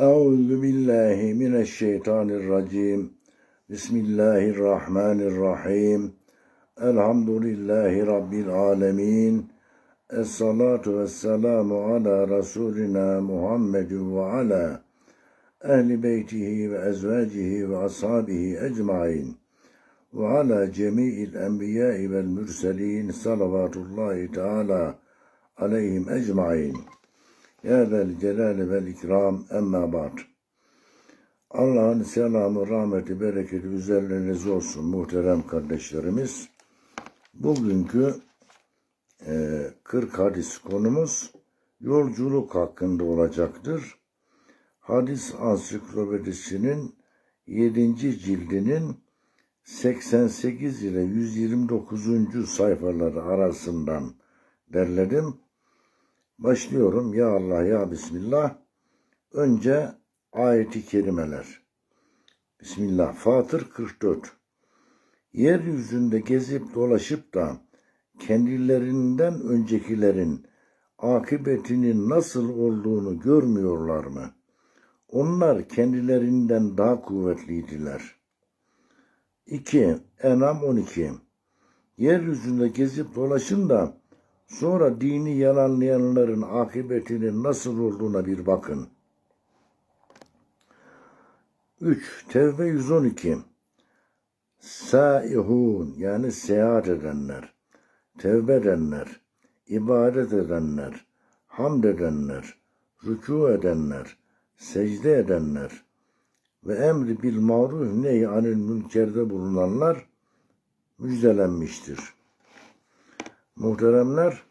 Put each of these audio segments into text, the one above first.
Euzu billahi mineşşeytanirracim. Bismillahirrahmanirrahim. Elhamdülillahi rabbil alamin. Essalatu vesselamu ala rasulina Muhammedin ve ala ehli beytihi ve ezvacihi ve ashabihi ecmain. Ve ala cemi'il enbiyai vel mürselin salavatullahi teala aleyhim ecmain. Ya vel celali vel ikram emma ba'd. Allah'ın selamı, rahmeti, bereketi üzerlerinize olsun muhterem kardeşlerimiz. Bugünkü e, 40 hadis konumuz yolculuk hakkında olacaktır. Hadis ansiklopedisinin 7. cildinin 88 ile 129. sayfaları arasından derledim. Başlıyorum. Ya Allah ya Bismillah. Önce ayeti kerimeler. Bismillah. Fatır 44. Yeryüzünde gezip dolaşıp da kendilerinden öncekilerin akıbetinin nasıl olduğunu görmüyorlar mı? Onlar kendilerinden daha kuvvetliydiler. 2. Enam 12. Yeryüzünde gezip dolaşın da Sonra dini yalanlayanların akıbetinin nasıl olduğuna bir bakın. 3. Tevbe 112 Saihun yani seyahat edenler, tevbe edenler, ibadet edenler, hamd edenler, rükû edenler, secde edenler ve emri bil maruf neyi anil münkerde bulunanlar müjdelenmiştir.'' Muhteremler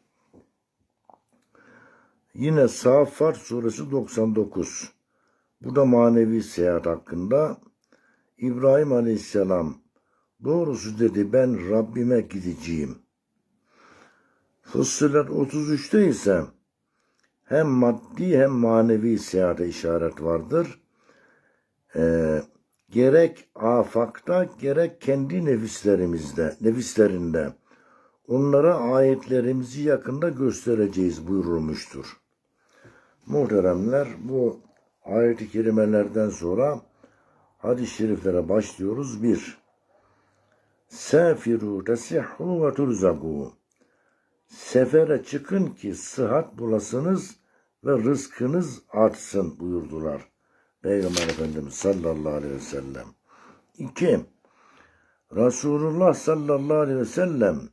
yine Safat suresi 99. Bu da manevi seyahat hakkında. İbrahim aleyhisselam doğrusu dedi ben Rabbime gideceğim. Fussilet 33'te ise hem maddi hem manevi seyahate işaret vardır. Ee, gerek afakta gerek kendi nefislerimizde, nefislerinde onlara ayetlerimizi yakında göstereceğiz buyurulmuştur. Muhteremler bu ayet-i kerimelerden sonra hadis-i şeriflere başlıyoruz. Bir, Sefiru tesihhu ve turzaku. Sefere çıkın ki sıhhat bulasınız ve rızkınız artsın buyurdular. Peygamber Efendimiz sallallahu aleyhi ve sellem. İki, Resulullah sallallahu aleyhi ve sellem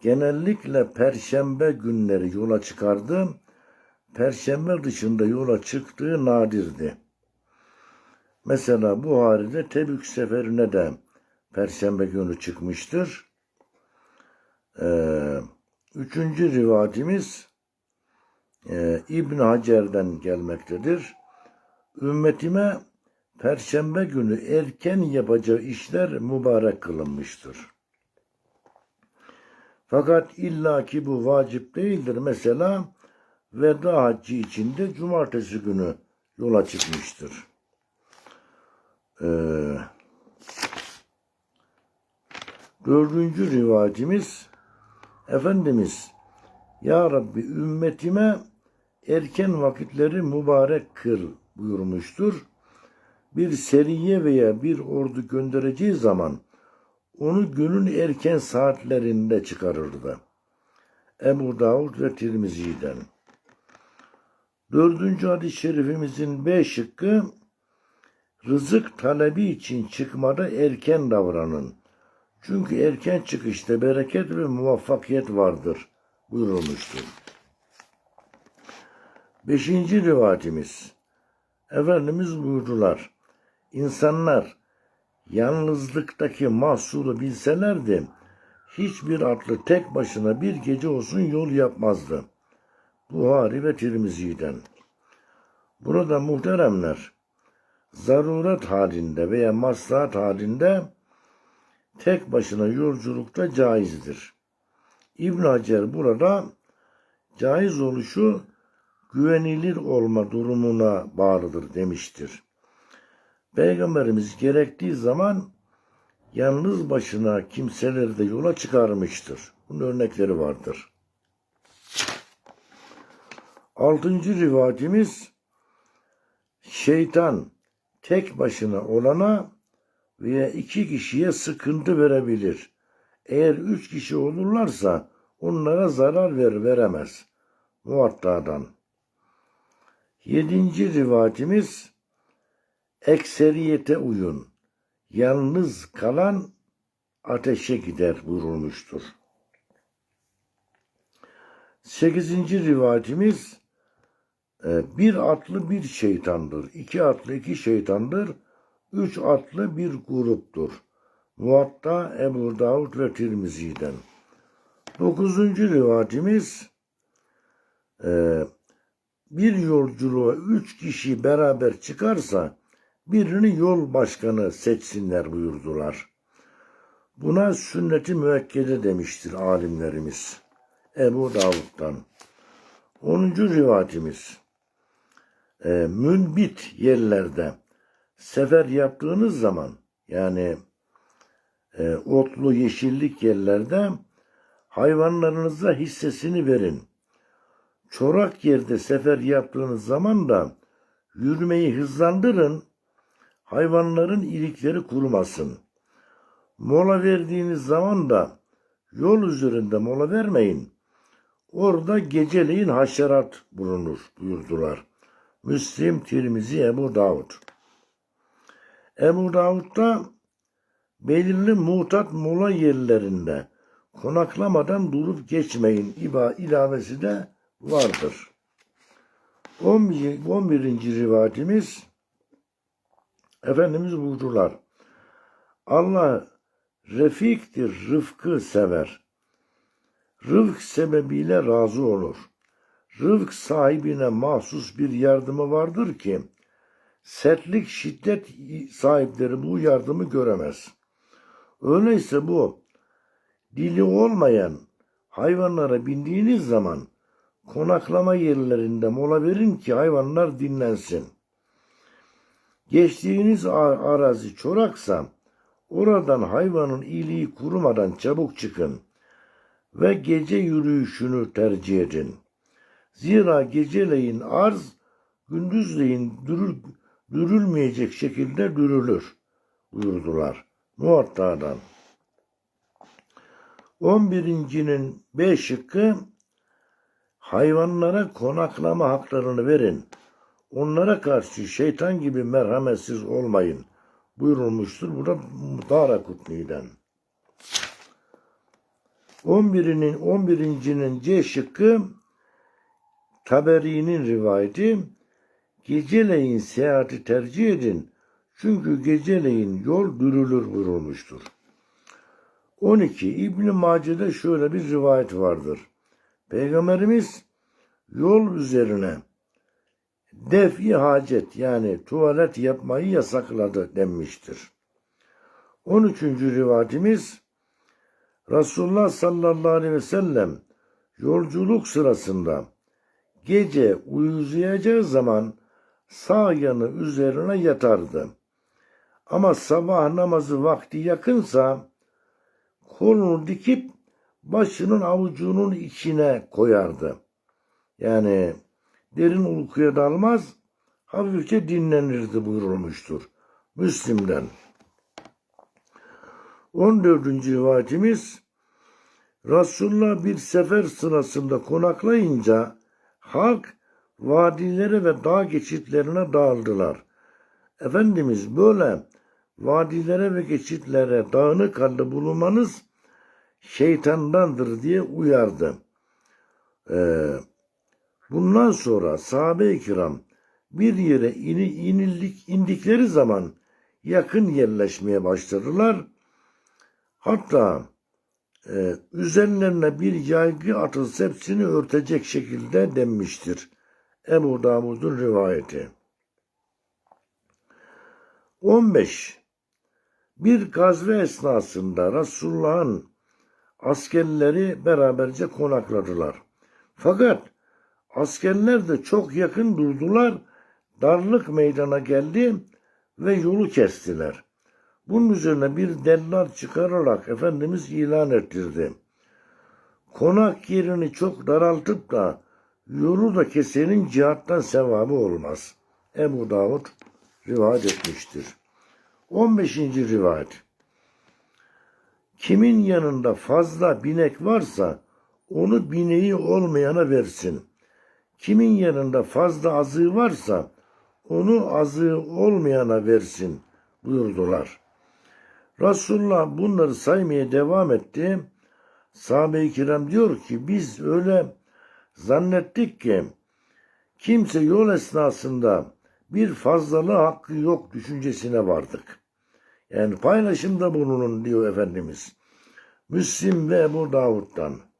genellikle perşembe günleri yola çıkardı. Perşembe dışında yola çıktığı nadirdi. Mesela Buhari'de Tebük seferine de perşembe günü çıkmıştır. Ee, üçüncü rivayetimiz e, İbn Hacer'den gelmektedir. Ümmetime perşembe günü erken yapacağı işler mübarek kılınmıştır. Fakat illaki bu vacip değildir. Mesela veda haccı içinde cumartesi günü yola çıkmıştır. Ee, dördüncü rivayetimiz Efendimiz Ya Rabbi ümmetime erken vakitleri mübarek kıl buyurmuştur. Bir seriye veya bir ordu göndereceği zaman onu günün erken saatlerinde çıkarırdı. Ebu Davud ve Tirmizi'den. Dördüncü hadis-i şerifimizin B şıkkı rızık talebi için çıkmada erken davranın. Çünkü erken çıkışta bereket ve muvaffakiyet vardır buyurulmuştur. Beşinci rivayetimiz. Efendimiz buyurdular. İnsanlar yalnızlıktaki mahsuru bilselerdi, hiçbir atlı tek başına bir gece olsun yol yapmazdı. Buhari ve Tirmizi'den. Burada muhteremler, zaruret halinde veya maslahat halinde tek başına yolculukta caizdir. İbn Hacer burada caiz oluşu güvenilir olma durumuna bağlıdır demiştir. Peygamberimiz gerektiği zaman yalnız başına kimseleri de yola çıkarmıştır. Bunun örnekleri vardır. Altıncı rivayetimiz Şeytan tek başına olana veya iki kişiye sıkıntı verebilir. Eğer üç kişi olurlarsa onlara zarar ver veremez. Muvatta'dan. Yedinci rivayetimiz ekseriyete uyun. Yalnız kalan ateşe gider buyurulmuştur. Sekizinci rivayetimiz e, bir atlı bir şeytandır. iki atlı iki şeytandır. Üç atlı bir gruptur. Muvatta Ebu Davud ve Tirmizi'den. Dokuzuncu rivayetimiz e, bir yolculuğa üç kişi beraber çıkarsa birini yol başkanı seçsinler buyurdular. Buna sünnet-i müekkede demiştir alimlerimiz. Ebu Davud'dan. 10. rivayetimiz. E, münbit yerlerde sefer yaptığınız zaman yani e, otlu yeşillik yerlerde hayvanlarınıza hissesini verin. Çorak yerde sefer yaptığınız zaman da yürümeyi hızlandırın. Hayvanların ilikleri kurumasın. Mola verdiğiniz zaman da yol üzerinde mola vermeyin. Orada geceleyin haşerat bulunur buyurdular. Müslim, Tirmizi, Ebu Davud. Ebu Davud'da belirli mutat mola yerlerinde konaklamadan durup geçmeyin iba ilavesi de vardır. 11. 11. rivayetimiz Efendimiz buyurdular. Allah refiktir, rıfkı sever. Rıfk sebebiyle razı olur. Rıfk sahibine mahsus bir yardımı vardır ki, sertlik, şiddet sahipleri bu yardımı göremez. Öyleyse bu, dili olmayan hayvanlara bindiğiniz zaman, konaklama yerlerinde mola verin ki hayvanlar dinlensin. Geçtiğiniz arazi çoraksa, oradan hayvanın iyiliği kurumadan çabuk çıkın ve gece yürüyüşünü tercih edin. Zira geceleyin arz, gündüzleyin dürül, dürülmeyecek şekilde dürülür buyurdular. Muatta'dan. 11.'nin B şıkkı hayvanlara konaklama haklarını verin. Onlara karşı şeytan gibi merhametsiz olmayın buyurulmuştur. Bu da Dara Kutni'den. 11'inin 11.'nin C şıkkı Taberi'nin rivayeti geceleyin seyahati tercih edin çünkü geceleyin yol dürülür buyurulmuştur. 12. İbn-i Mace'de şöyle bir rivayet vardır. Peygamberimiz yol üzerine defi hacet yani tuvalet yapmayı yasakladı denmiştir. 13. rivayetimiz Resulullah sallallahu aleyhi ve sellem yolculuk sırasında gece uyuyacağı zaman sağ yanı üzerine yatardı. Ama sabah namazı vakti yakınsa kolunu dikip başının avucunun içine koyardı. Yani derin uykuya dalmaz, hafifçe dinlenirdi buyurulmuştur. Müslim'den. 14. rivayetimiz Resulullah bir sefer sırasında konaklayınca halk vadilere ve dağ geçitlerine dağıldılar. Efendimiz böyle vadilere ve geçitlere dağınık halde bulunmanız şeytandandır diye uyardı. Ee, bundan sonra sahabe-i kiram bir yere ini, inildik, indikleri zaman yakın yerleşmeye başladılar. Hatta e, üzerlerine bir yaygı atılsa hepsini örtecek şekilde denmiştir. Ebu Davud'un rivayeti. 15. Bir gazve esnasında Resulullah'ın askerleri beraberce konakladılar. Fakat askerler de çok yakın durdular, darlık meydana geldi ve yolu kestiler. Bunun üzerine bir dellar çıkararak Efendimiz ilan ettirdi. Konak yerini çok daraltıp da yolu da kesenin cihattan sevabı olmaz. Ebu Davud rivayet etmiştir. 15. rivayet. Kimin yanında fazla binek varsa onu bineği olmayana versin. Kimin yanında fazla azığı varsa onu azığı olmayana versin buyurdular. Resulullah bunları saymaya devam etti. Sahabe-i kiram diyor ki biz öyle zannettik ki kimse yol esnasında bir fazlalığı hakkı yok düşüncesine vardık. Yani paylaşımda bulunun diyor Efendimiz. Müslim ve Ebu Davud'dan.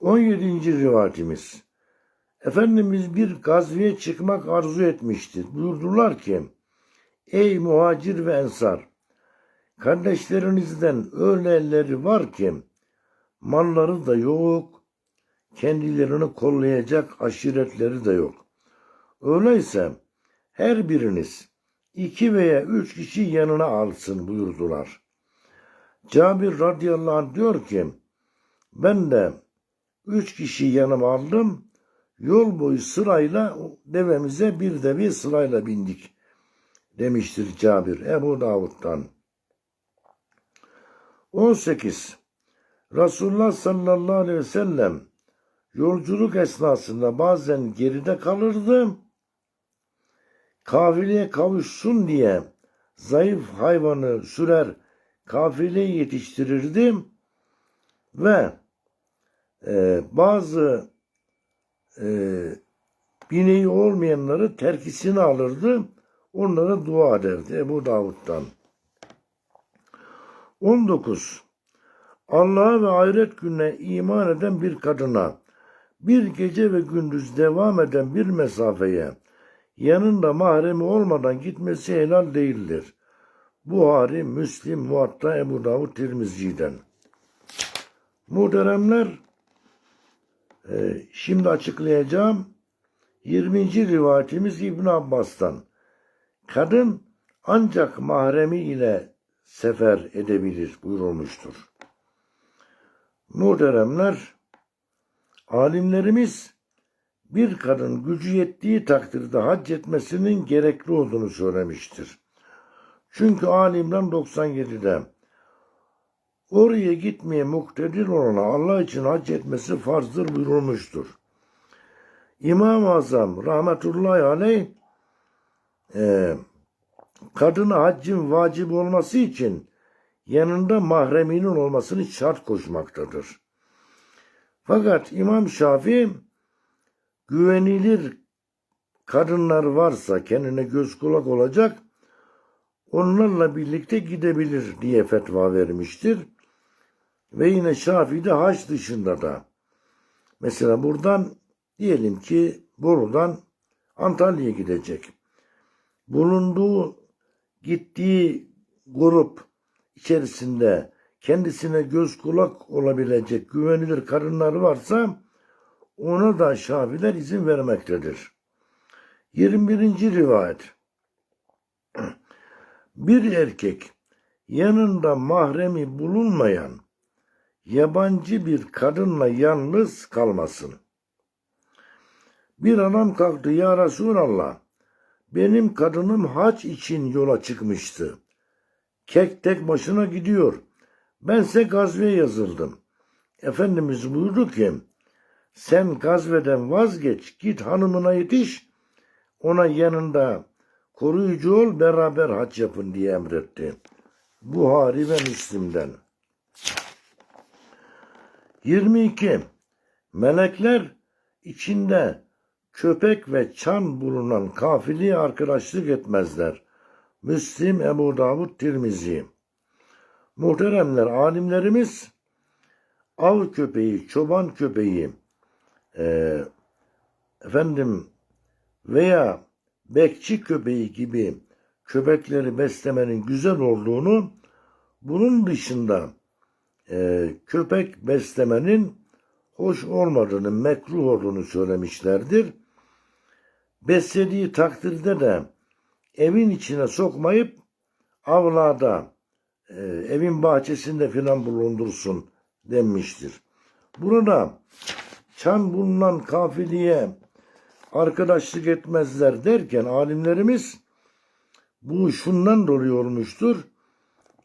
17. rivayetimiz. Efendimiz bir gazveye çıkmak arzu etmiştir. Buyurdular ki, Ey muhacir ve ensar! Kardeşlerinizden öyle elleri var ki, malları da yok, kendilerini kollayacak aşiretleri de yok. Öyleyse her biriniz iki veya üç kişi yanına alsın buyurdular. Cabir radıyallahu anh diyor ki, ben de üç kişi yanıma aldım, yol boyu sırayla devemize bir devi sırayla bindik demiştir Cabir Ebu Davud'dan. 18. Resulullah sallallahu aleyhi ve sellem yolculuk esnasında bazen geride kalırdı. Kafileye kavuşsun diye zayıf hayvanı sürer kafileyi yetiştirirdi ve e, bazı e, bineği olmayanları terkisini alırdı. Onlara dua ederdi Ebu Davud'dan. 19. Allah'a ve ahiret gününe iman eden bir kadına bir gece ve gündüz devam eden bir mesafeye yanında mahremi olmadan gitmesi helal değildir. Buhari, Müslim, Muatta, Ebu Davud, Tirmizi'den. Muhteremler, şimdi açıklayacağım 20. rivayetimiz İbn Abbas'tan. Kadın ancak mahremi ile sefer edebilir buyurulmuştur. Muhteremler, alimlerimiz bir kadın gücü yettiği takdirde hac etmesinin gerekli olduğunu söylemiştir. Çünkü Ali İmran 97'de oraya gitmeye muktedir olana Allah için hac etmesi farzdır buyurulmuştur. İmam-ı Azam rahmetullahi aleyh e, kadına haccın vacip olması için yanında mahreminin olmasını şart koşmaktadır. Fakat İmam Şafii güvenilir kadınlar varsa kendine göz kulak olacak onlarla birlikte gidebilir diye fetva vermiştir. Ve yine Şafii'de haç dışında da mesela buradan diyelim ki Bolu'dan Antalya'ya gidecek. Bulunduğu gittiği grup içerisinde kendisine göz kulak olabilecek güvenilir kadınlar varsa ona da Şafiler izin vermektedir. 21. rivayet Bir erkek yanında mahremi bulunmayan yabancı bir kadınla yalnız kalmasın. Bir adam kalktı ya Resulallah benim kadınım haç için yola çıkmıştı. Kek tek başına gidiyor. Bense gazveye yazıldım. Efendimiz buyurdu ki sen gazveden vazgeç git hanımına yetiş ona yanında koruyucu ol beraber hac yapın diye emretti. Buhari ve Müslim'den. 22. Melekler içinde köpek ve çan bulunan kafiliye arkadaşlık etmezler. Müslim, Ebu Davud, Tirmizi. Muhteremler, alimlerimiz av köpeği, çoban köpeği, e, efendim veya bekçi köpeği gibi köpekleri beslemenin güzel olduğunu, bunun dışında e, köpek beslemenin hoş olmadığını, mekruh olduğunu söylemişlerdir. Beslediği takdirde de evin içine sokmayıp avlada, e, evin bahçesinde filan bulundursun denmiştir. Burada çan bulunan kafiliye arkadaşlık etmezler derken alimlerimiz bu şundan dolayı olmuştur.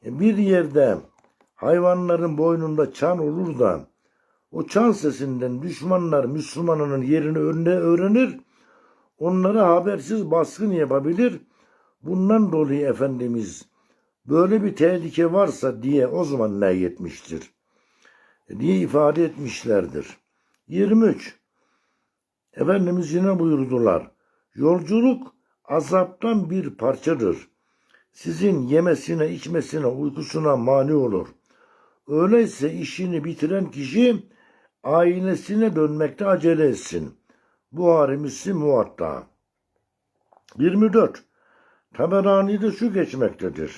Bir yerde hayvanların boynunda çan olur da o çan sesinden düşmanlar Müslümanının yerini önüne öğrenir. Onlara habersiz baskın yapabilir. Bundan dolayı Efendimiz böyle bir tehlike varsa diye o zaman nehyetmiştir. Diye ifade etmişlerdir. 23. Efendimiz yine buyurdular. Yolculuk azaptan bir parçadır. Sizin yemesine, içmesine, uykusuna mani olur. Öyleyse işini bitiren kişi ailesine dönmekte acele etsin. Buhari Müslim Muvatta. 24. Taberani'de şu geçmektedir.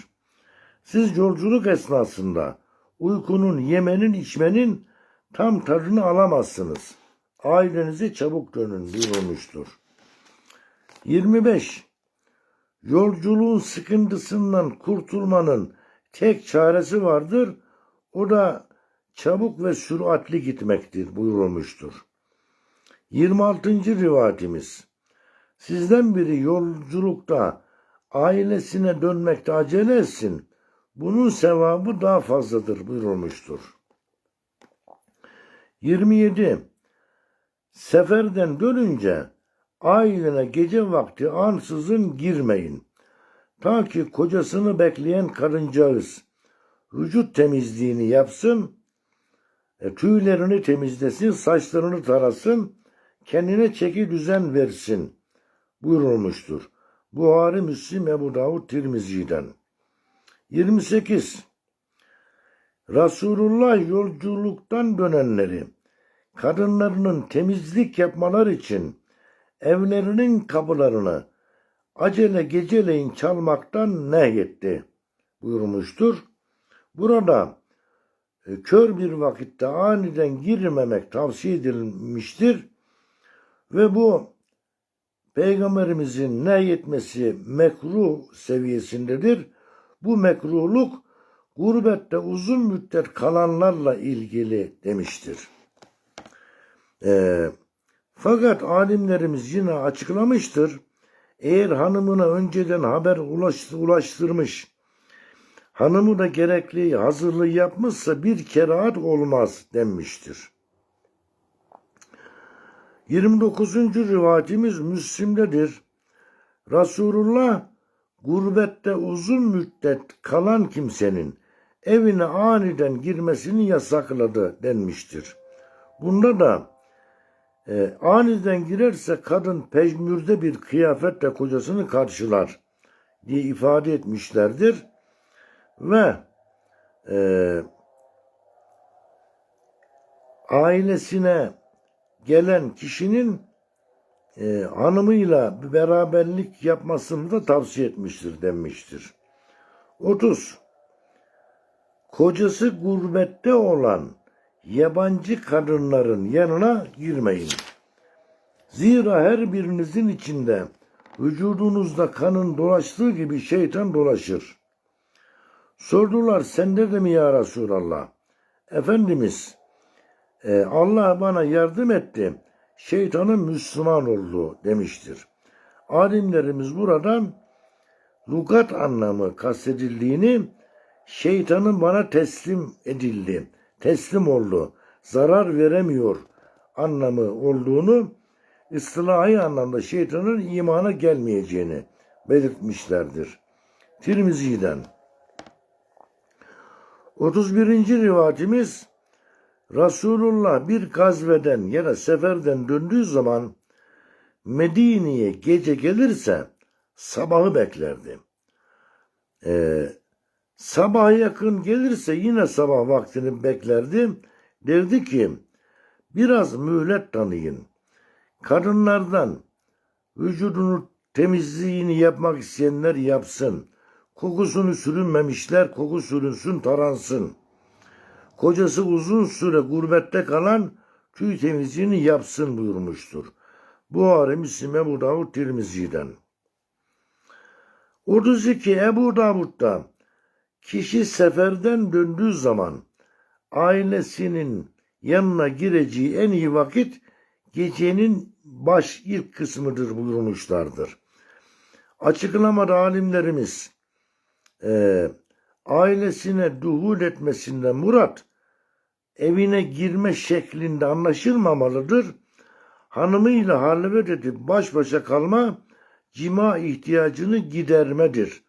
Siz yolculuk esnasında uykunun, yemenin, içmenin tam tadını alamazsınız. Ailenize çabuk dönün buyurulmuştur. 25. Yolculuğun sıkıntısından kurtulmanın tek çaresi vardır. O da çabuk ve süratli gitmektir buyurulmuştur. 26. rivayetimiz. Sizden biri yolculukta ailesine dönmekte acele etsin. Bunun sevabı daha fazladır buyurulmuştur. 27. Seferden dönünce ailene gece vakti ansızın girmeyin. Ta ki kocasını bekleyen kadıncağız vücut temizliğini yapsın, e, tüylerini temizlesin, saçlarını tarasın, kendine çeki düzen versin buyurulmuştur. Buhari, Müslim, Ebu Davud, Tirmizi'den. 28. Resulullah yolculuktan dönenleri kadınlarının temizlik yapmalar için evlerinin kapılarını acele geceleyin çalmaktan nehyetti buyurmuştur. Burada e, kör bir vakitte aniden girmemek tavsiye edilmiştir ve bu Peygamberimizin nehyetmesi mekruh seviyesindedir. Bu mekruhluk gurbette uzun müddet kalanlarla ilgili demiştir. Ee, fakat alimlerimiz yine açıklamıştır. Eğer hanımına önceden haber ulaştırmış, hanımı da gerekli hazırlığı yapmışsa bir kerahat olmaz denmiştir. 29. rivayetimiz Müslim'dedir. Resulullah gurbette uzun müddet kalan kimsenin evine aniden girmesini yasakladı denmiştir. Bunda da e, aniden girerse kadın pejmürde bir kıyafetle kocasını karşılar diye ifade etmişlerdir. Ve e, ailesine gelen kişinin e, hanımıyla bir beraberlik yapmasını da tavsiye etmiştir denmiştir. 30. Kocası gurbette olan yabancı kadınların yanına girmeyin. Zira her birinizin içinde vücudunuzda kanın dolaştığı gibi şeytan dolaşır. Sordular sende de mi ya Resulallah? Efendimiz e, Allah bana yardım etti. Şeytanın Müslüman oldu demiştir. Alimlerimiz buradan lugat anlamı kastedildiğini şeytanın bana teslim edildi, teslim oldu, zarar veremiyor anlamı olduğunu ıslahi anlamda şeytanın imana gelmeyeceğini belirtmişlerdir. Tirmizi'den. 31. rivayetimiz Resulullah bir gazveden ya da seferden döndüğü zaman Medine'ye gece gelirse sabahı beklerdi. Ee, sabah yakın gelirse yine sabah vaktini beklerdi. Derdi ki biraz mühlet tanıyın. Kadınlardan vücudunu temizliğini yapmak isteyenler yapsın. Kokusunu sürünmemişler koku sürünsün taransın. Kocası uzun süre gurbette kalan tüy temizliğini yapsın buyurmuştur. Buhari, Müslim, Ebu Davud, Tirmizi'den. 32 Ebu Davud'da kişi seferden döndüğü zaman ailesinin yanına gireceği en iyi vakit gecenin baş ilk kısmıdır buyurmuşlardır. Açıklamada alimlerimiz e, ailesine duhul etmesinde murat evine girme şeklinde anlaşılmamalıdır. Hanımıyla halvet edip baş başa kalma cima ihtiyacını gidermedir.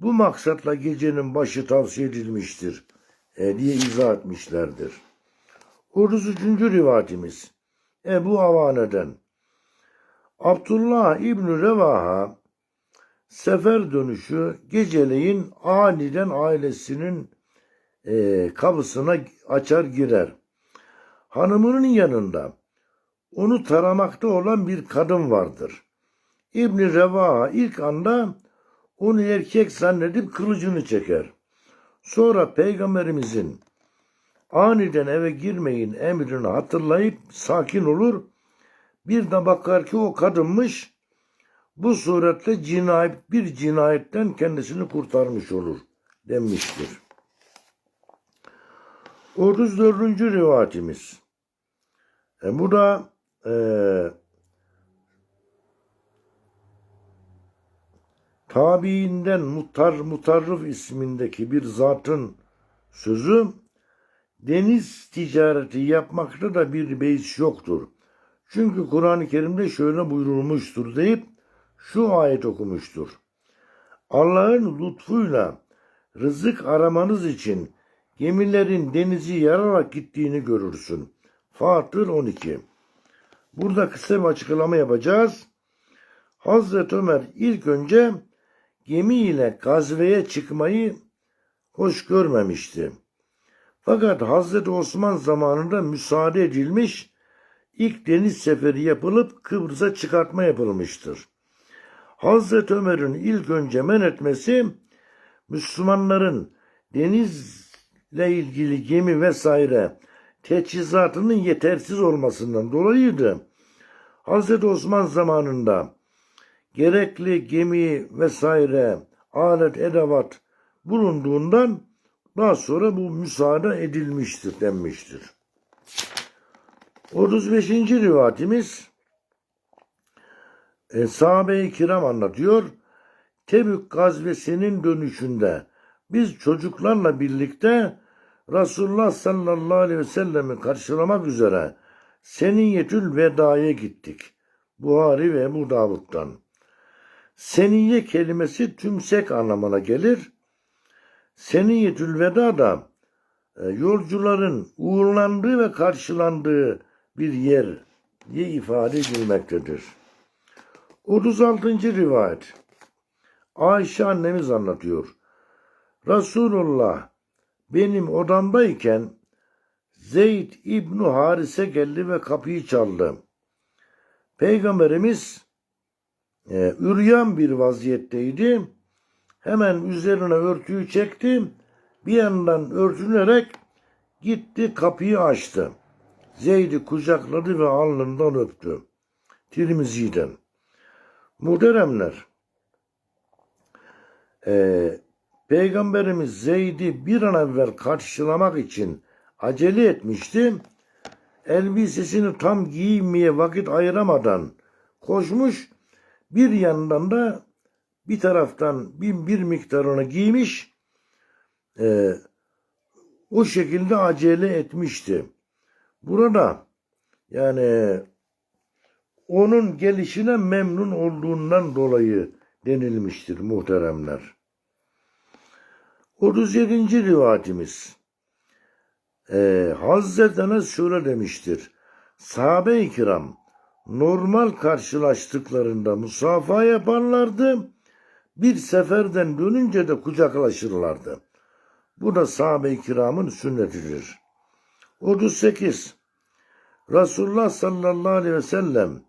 Bu maksatla gecenin başı tavsiye edilmiştir e, diye izah etmişlerdir. 33. rivayetimiz Ebu Avane'den Abdullah İbni Revaha sefer dönüşü geceleyin aniden ailesinin e, kapısına açar girer. Hanımının yanında onu taramakta olan bir kadın vardır. İbni Revaha ilk anda onu erkek zannedip kılıcını çeker. Sonra peygamberimizin aniden eve girmeyin emrini hatırlayıp sakin olur. Bir de bakar ki o kadınmış. Bu suretle cinayet bir cinayetten kendisini kurtarmış olur denmiştir. 34. rivayetimiz. E, bu da e, tabiinden Mutar Mutarrif ismindeki bir zatın sözü deniz ticareti yapmakta da bir beis yoktur. Çünkü Kur'an-ı Kerim'de şöyle buyurulmuştur deyip şu ayet okumuştur. Allah'ın lütfuyla rızık aramanız için gemilerin denizi yararak gittiğini görürsün. Fatır 12 Burada kısa bir açıklama yapacağız. Hazreti Ömer ilk önce gemiyle gazveye çıkmayı hoş görmemişti. Fakat Hazreti Osman zamanında müsaade edilmiş, ilk deniz seferi yapılıp Kıbrıs'a çıkartma yapılmıştır. Hazreti Ömer'in ilk önce men etmesi, Müslümanların denizle ilgili gemi vesaire teçhizatının yetersiz olmasından dolayıydı. Hazreti Osman zamanında gerekli gemi vesaire alet edevat bulunduğundan daha sonra bu müsaade edilmiştir denmiştir. 35. rivayetimiz e, sahabe-i kiram anlatıyor. Tebük gazvesinin dönüşünde biz çocuklarla birlikte Resulullah sallallahu aleyhi ve sellemi karşılamak üzere Seniyetül Veda'ya gittik. Buhari ve Ebu Davud'dan. Seniye kelimesi tümsek anlamına gelir. Seniyetül Veda da e, yolcuların uğurlandığı ve karşılandığı bir yer diye ifade edilmektedir. 36. rivayet Ayşe annemiz anlatıyor. Resulullah benim odamdayken Zeyd İbnu Harise geldi ve kapıyı çaldı. Peygamberimiz e, üryan bir vaziyetteydi. Hemen üzerine örtüyü çekti. Bir yandan örtünerek gitti kapıyı açtı. Zeyd'i kucakladı ve alnından öptü. Tirmizi'den. Muhteremler, e, Peygamberimiz Zeyd'i bir an evvel karşılamak için acele etmişti. Elbisesini tam giymeye vakit ayıramadan koşmuş, bir yandan da bir taraftan bir, bir miktarını giymiş, e, o şekilde acele etmişti. Burada yani onun gelişine memnun olduğundan dolayı denilmiştir muhteremler. 37. rivayetimiz. Ee, Hazreti Enes şöyle demiştir. Sahabe-i kiram normal karşılaştıklarında musafa yaparlardı. Bir seferden dönünce de kucaklaşırlardı. Bu da sahabe-i kiramın sünnetidir. 38. Resulullah sallallahu aleyhi ve sellem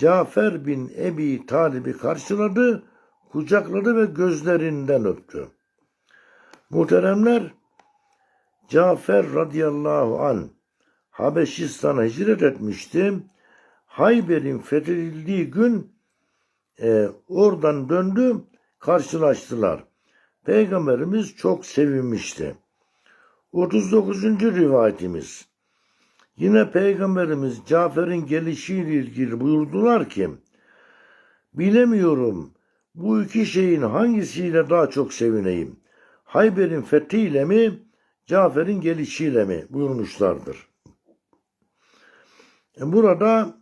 Cafer bin Ebi Talib'i karşıladı, kucakladı ve gözlerinden öptü. Muhteremler, Cafer radıyallahu an Habeşistan'a hicret etmişti. Hayber'in fethedildiği gün e, oradan döndü, karşılaştılar. Peygamberimiz çok sevinmişti. 39. rivayetimiz. Yine Peygamberimiz Cafer'in gelişiyle ilgili buyurdular ki, bilemiyorum bu iki şeyin hangisiyle daha çok sevineyim. Hayber'in fethiyle mi, Cafer'in gelişiyle mi buyurmuşlardır. E, Burada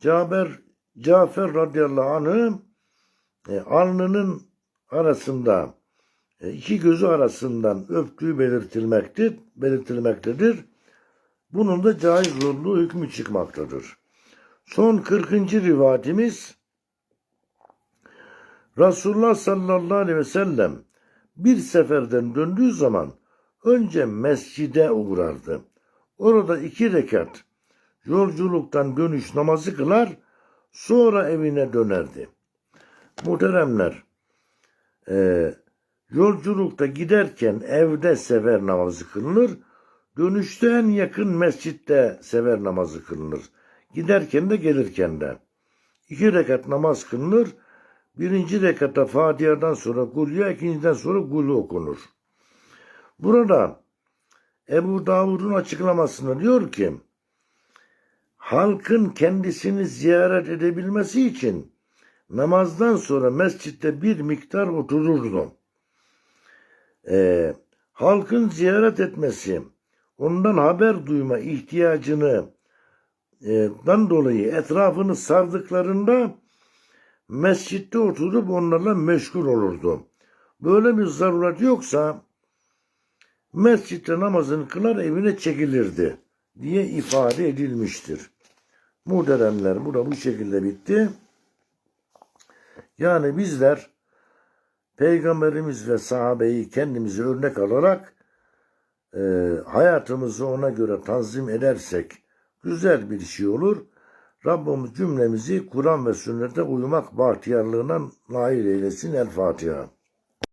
Cafer, Cafer radıyallahu anh'ı e, alnının arasında e, iki gözü arasından öptüğü belirtilmektedir. Bunun da caiz olduğu hükmü çıkmaktadır. Son 40. rivayetimiz Resulullah sallallahu aleyhi ve sellem bir seferden döndüğü zaman önce mescide uğrardı. Orada iki rekat yolculuktan dönüş namazı kılar, sonra evine dönerdi. Muhteremler, e, yolculukta giderken evde sefer namazı kılınır, dönüşte en yakın mescitte sefer namazı kılınır. Giderken de gelirken de. İki rekat namaz kılınır, birinci rekatta Fatiha'dan sonra Kulya, ikinciden sonra Kulü okunur. Burada Ebu Davud'un açıklamasında diyor ki, halkın kendisini ziyaret edebilmesi için namazdan sonra mescitte bir miktar otururdu. Ee, halkın ziyaret etmesi, ondan haber duyma ihtiyacını e, dan dolayı etrafını sardıklarında mescitte oturup onlarla meşgul olurdu. Böyle bir zaruret yoksa mescitte namazını kılar evine çekilirdi diye ifade edilmiştir. Muhteremler bu da bu şekilde bitti. Yani bizler Peygamberimiz ve sahabeyi kendimize örnek alarak e, hayatımızı ona göre tanzim edersek güzel bir şey olur. Rabbimiz cümlemizi Kur'an ve sünnete uymak bahtiyarlığına nail eylesin. El Fatiha.